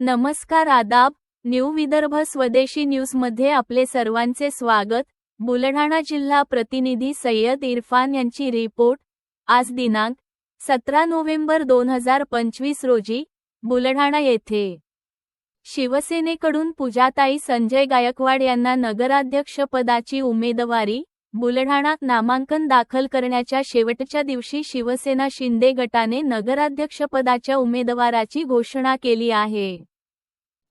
नमस्कार आदाब न्यू विदर्भ स्वदेशी न्यूजमध्ये आपले सर्वांचे स्वागत. बुलढाणा जिल्हा प्रतिनिधी सय्यद इरफान यांची रिपोर्ट. आज दिनांक सतरा नोव्हेंबर दोन हजार पंचवीस रोजी बुलढाणा येथे शिवसेनेकडून पूजाताई संजय गायकवाड यांना नगराध्यक्षपदाची उमेदवारी बुलढाणात नामांकन दाखल करण्याच्या शेवटच्या दिवशी शिवसेना शिंदे गटाने नगराध्यक्षपदाच्या उमेदवाराची घोषणा केली आहे.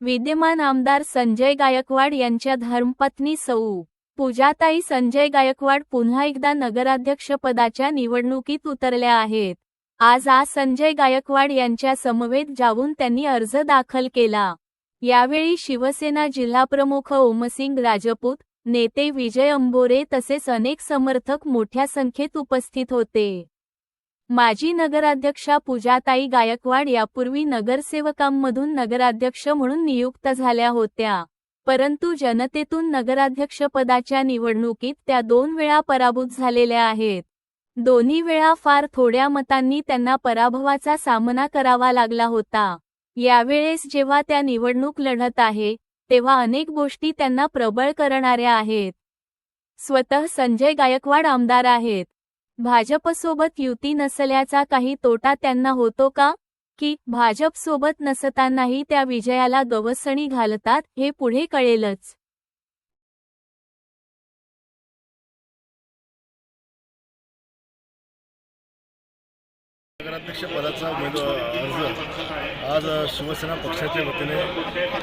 विद्यमान आमदार संजय गायकवाड यांच्या धर्मपत्नी सौ. पूजाताई संजय गायकवाड पुन्हा एकदा नगराध्यक्षपदाच्या निवडणुकीत उतरल्या आहेत. आज आज संजय गायकवाड यांच्या समवेत जाऊन त्यांनी अर्ज दाखल केला. यावेळी शिवसेना जिल्हाप्रमुख ओमसिंग राजपूत नेते विजय अंबोरे तसेच अनेक समर्थक मोठ्या संख्येत उपस्थित होते. माजी नगराध्यक्षा पूजाताई गायकवाड यापूर्वी नगरसेवकांमधून नगराध्यक्ष म्हणून नियुक्त झाल्या होत्या. परंतु जनतेतून नगराध्यक्षपदाच्या निवडणुकीत त्या दोन वेळा पराभूत झालेल्या आहेत. दोन्ही वेळा फार थोड्या मतांनी त्यांना पराभवाचा सामना करावा लागला होता. यावेळेस जेव्हा त्या निवडणूक लढत आहे तेव्हा अनेक गोष्टी त्यांना प्रबळ करणाऱ्या आहेत. स्वतः संजय गायकवाड आमदार आहेत. भाजपसोबत युती नसल्याचा काही तोटा त्यांना होतो का? की भाजपसोबत नसतानाही त्या विजयाला गवसणी घालतात हे पुढे कळेलच. नगराध्यक्ष पदाचा उमेदवार अर्ज. आज शिवसेना पक्षाच्या वतीने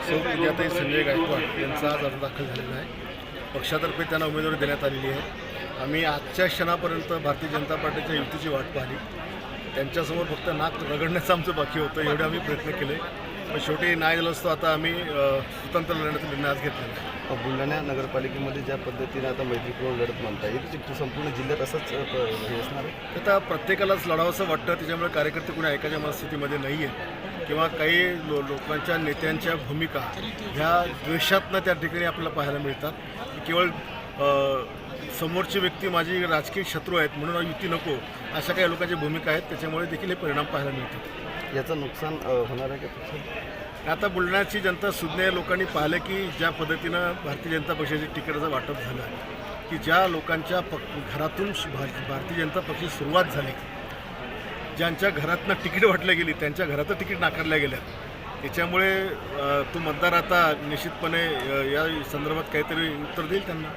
सौपूजाताई संजय गायकवाड यांचा आज अर्ज दाखल झालेला आहे. पक्षातर्फे त्यांना उमेदवारी देण्यात आलेली आहे. आम्ही आजच्या क्षणापर्यंत भारतीय जनता पार्टीच्या युतीची वाट पाहिली. त्यांच्यासमोर फक्त नाक रगडण्याचं आमचं बाकी होतं एवढे आम्ही प्रयत्न केले. पण शेवटी नाही झालं असतो. आता आम्ही स्वतंत्र लढण्याचा निर्णय आज घेतलेला आहे. बुलढाणा नगरपालिकेमध्ये ज्या पद्धतीने आता मैत्रीपूर्ण लढत मानता येईल ते संपूर्ण जिल्ह्यात असंच हे असणार आहे? तर आता प्रत्येकालाच लढावंसं वाटतं. त्याच्यामुळे कार्यकर्ते कुणी ऐकायच्या मनस्थितीमध्ये नाही आहेत. किंवा काही लो लोकांच्या नेत्यांच्या भूमिका ह्या द्वेषातनं त्या ठिकाणी आपल्याला पाहायला मिळतात. की केवळ समोरची व्यक्ती माझी राजकीय शत्रू आहेत म्हणून युती नको. अशा काही लोकांच्या भूमिका आहेत त्याच्यामुळे देखील हे परिणाम पाहायला मिळतात. याचं नुकसान होणार आहे का? आता बुलढाण्याची जनता सुज्ञ लोकांनी पाहिलं की ज्या पद्धतीनं भारतीय जनता पक्षाची तिकीटाचं वाटप झालं की ज्या लोकांच्या पक घरातून भारतीय जनता पक्षाची सुरुवात झाली ज्यांच्या घरातनं तिकीट वाटल्या गेली त्यांच्या घरातच तिकीट नाकारल्या गेल्या. त्याच्यामुळे तो मतदार आता निश्चितपणे या संदर्भात काहीतरी उत्तर देईल त्यांना.